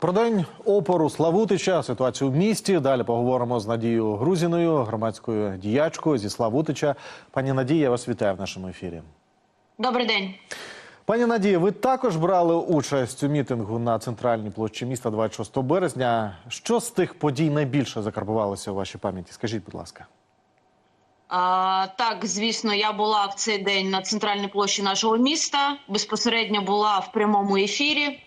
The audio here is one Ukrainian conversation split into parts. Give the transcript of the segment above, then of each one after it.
Про день опору Славутича, ситуацію в місті. Далі поговоримо з Надією Грузіною, громадською діячкою зі Славутича. Пані Надія, я вас вітаю в нашому ефірі. Добрий день. Пані Надія, ви також брали участь у мітингу на центральній площі міста 26 березня. Що з тих подій найбільше закарбувалося у вашій пам'яті? Скажіть, будь ласка. А, так, звісно, я була в цей день на центральній площі нашого міста. Безпосередньо була в прямому ефірі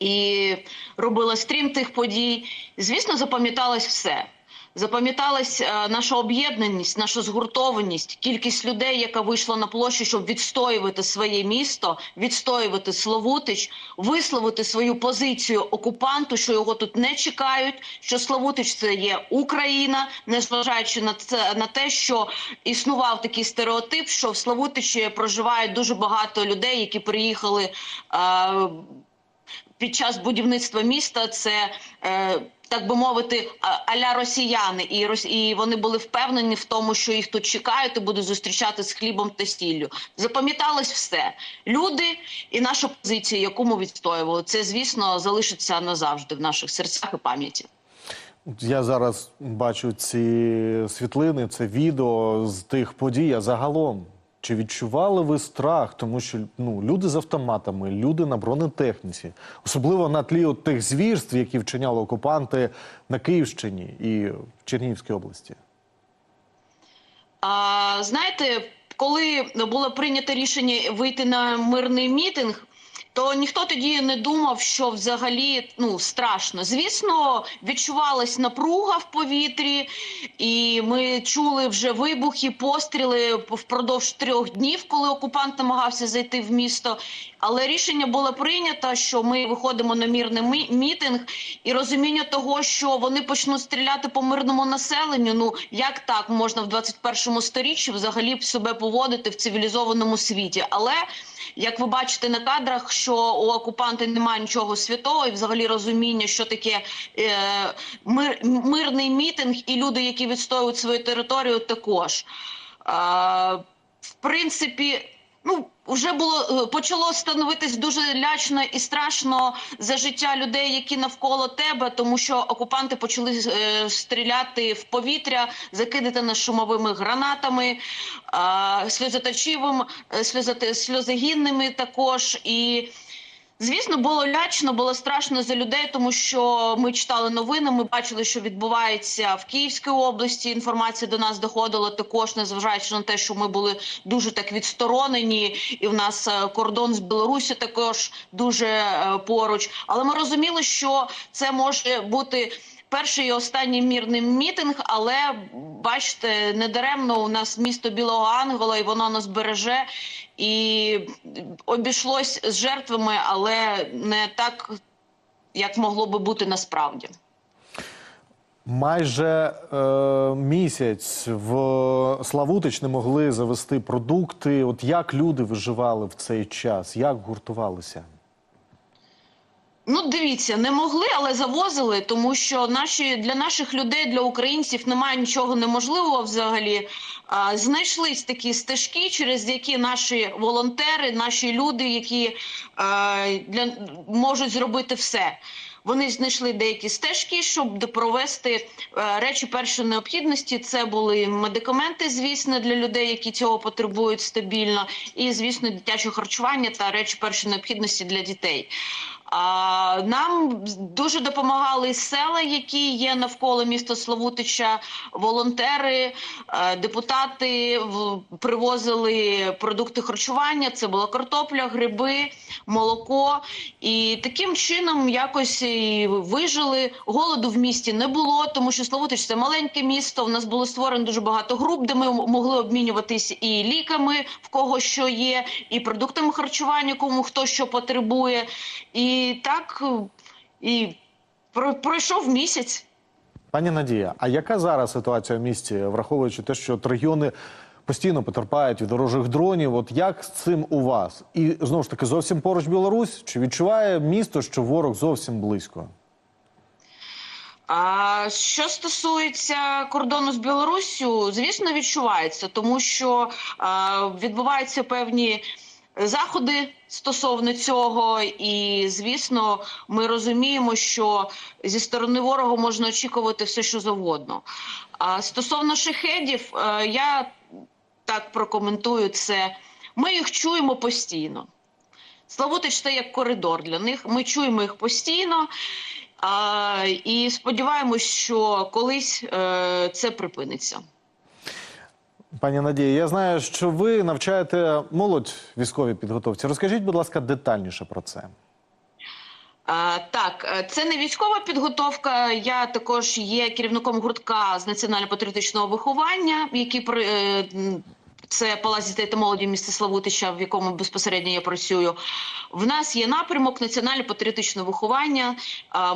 і робила стрім тих подій. Звісно, запам'яталось все. Запам'яталась е, наша об'єднаність, наша згуртованість, кількість людей, яка вийшла на площу, щоб відстоювати своє місто, відстоювати Славутич, висловити свою позицію окупанту, що його тут не чекають. Що Славутич це є Україна, незважаючи на це на те, що існував такий стереотип, що в Славутичі проживають дуже багато людей, які приїхали. Е, під час будівництва міста це е, так би мовити, аля росіяни, і і вони були впевнені в тому, що їх тут чекають і будуть зустрічати з хлібом та сіллю. Запам'яталось все. Люди і наша позиція, яку ми відстоювали, це звісно залишиться назавжди в наших серцях і пам'яті. Я зараз бачу ці світлини, це відео з тих подій. А загалом, чи відчували ви страх? Тому що ну, люди з автоматами, люди на бронетехніці, особливо на тлі от тих звірств, які вчиняли окупанти на Київщині і в Чернігівській області. А, знаєте, коли було прийнято рішення вийти на мирний мітинг, то ніхто тоді не думав, що взагалі ну страшно. Звісно, відчувалась напруга в повітрі, і ми чули вже вибухи, постріли впродовж трьох днів, коли окупант намагався зайти в місто. Але рішення було прийнято, що ми виходимо на мірний мітинг, і розуміння того, що вони почнуть стріляти по мирному населенню. Ну як так можна в 21 сторіччі взагалі себе поводити в цивілізованому світі? Але як ви бачите на кадрах, що у окупанта немає нічого святого, і взагалі розуміння, що таке е, мир, мирний мітинг, і люди, які відстоюють свою територію, також. Е, в принципі, ну вже було е, почало становитись дуже лячно і страшно за життя людей, які навколо тебе, тому що окупанти почали е, стріляти в повітря, закидати нас шумовими гранатами, е, сльозоточивим, е, сльозогінними також і. Звісно, було лячно, було страшно за людей, тому що ми читали новини. Ми бачили, що відбувається в Київській області. Інформація до нас доходила також, незважаючи на те, що ми були дуже так відсторонені, і в нас е, кордон з Білорусі також дуже е, поруч. Але ми розуміли, що це може бути. Перший і останній мірний мітинг, але бачите, недаремно у нас місто Білого Ангела, і воно нас береже, і обійшлось з жертвами, але не так, як могло би бути насправді. Майже е, місяць в Славутич не могли завести продукти. От як люди виживали в цей час? Як гуртувалися? Ну, дивіться, не могли, але завозили, тому що наші для наших людей, для українців немає нічого неможливого взагалі. Знайшлись такі стежки, через які наші волонтери, наші люди, які для можуть зробити все. Вони знайшли деякі стежки, щоб провести речі першої необхідності. Це були медикаменти, звісно, для людей, які цього потребують стабільно, і звісно, дитяче харчування та речі першої необхідності для дітей. А нам дуже допомагали села, які є навколо міста Славутича, волонтери, е, депутати привозили продукти харчування. Це була картопля, гриби, молоко. І таким чином якось і вижили. Голоду в місті не було, тому що Славутич це маленьке місто. У нас було створено дуже багато груп, де ми могли обмінюватись і ліками, в кого що є, і продуктами харчування, кому хто що потребує. І так е, і пройшов місяць. Пані Надія, а яка зараз ситуація в місті, враховуючи те, що от регіони постійно потерпають від ворожих дронів? От як з цим у вас? І знову ж таки, зовсім поруч Білорусь? Чи відчуває місто, що ворог зовсім близько? А що стосується кордону з Білоруссю, звісно, відчувається, тому що а, відбуваються певні заходи стосовно цього, і звісно, ми розуміємо, що зі сторони ворога можна очікувати все, що завгодно. А стосовно шахедів, е, я так прокоментую це. Ми їх чуємо постійно. Славутич це як коридор для них. Ми чуємо їх постійно. А, і сподіваємось, що колись е, це припиниться. Пані Надія, я знаю, що ви навчаєте молодь військовій підготовці. Розкажіть, будь ласка, детальніше про це. А, так, е, це не військова підготовка. Я також є керівником гуртка з національно-патріотичного виховання, який е, Це Палац дітей та молоді міста Славутича, в якому безпосередньо я працюю. В нас є напрямок національно-патріотичного виховання.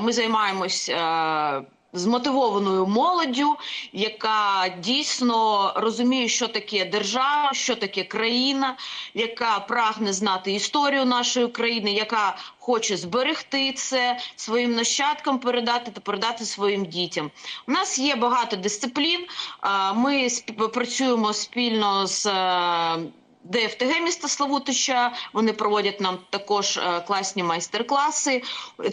Ми займаємось е, змотивованою молоддю, яка дійсно розуміє, що таке держава, що таке країна, яка прагне знати історію нашої країни, яка хоче зберегти це своїм нащадкам, передати та передати своїм дітям. У нас є багато дисциплін. Ми працюємо спільно з. ДФТГ міста Славутича. Вони проводять нам також е, класні майстер-класи.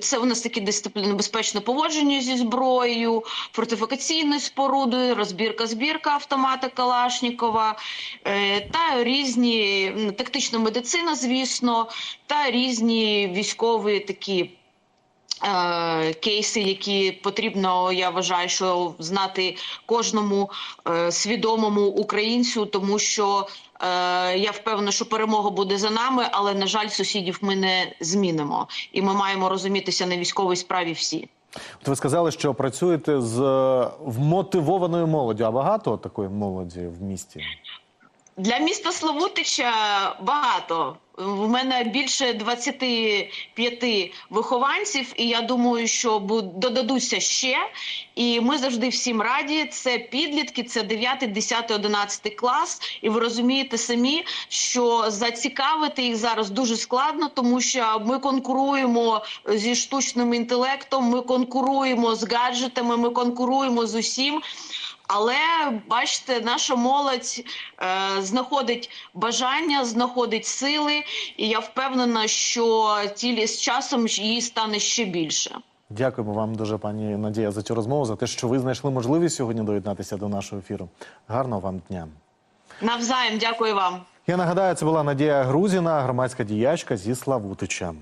Це у нас такі дисципліни безпечне поводження зі зброєю, фортифікаційною спорудою, розбірка збірка автомата Калашнікова е, та різні тактична медицина, звісно, та різні військові такі. Е, Кейси, які потрібно, я вважаю, що знати кожному е, свідомому українцю, тому що е, я впевнена, що перемога буде за нами, але на жаль, сусідів ми не змінимо, і ми маємо розумітися на військовій справі всі. От ви сказали, що працюєте з вмотивованою молоддю. А багато такої молоді в місті? Для міста Славутича багато. В мене більше 25 вихованців, і я думаю, що додадуться ще. І ми завжди всім раді. Це підлітки, це 9, 10, 11 клас. І ви розумієте самі, що зацікавити їх зараз дуже складно, тому що ми конкуруємо зі штучним інтелектом, ми конкуруємо з гаджетами, ми конкуруємо з усім. Але бачите, наша молодь е, знаходить бажання, знаходить сили, і я впевнена, що тілі з часом її стане ще більше. Дякуємо вам дуже, пані Надія, за цю розмову, за те, що ви знайшли можливість сьогодні доєднатися до нашого ефіру. Гарного вам дня. Навзаєм, дякую вам. Я нагадаю, це була Надія Грузіна, громадська діячка зі Славутича.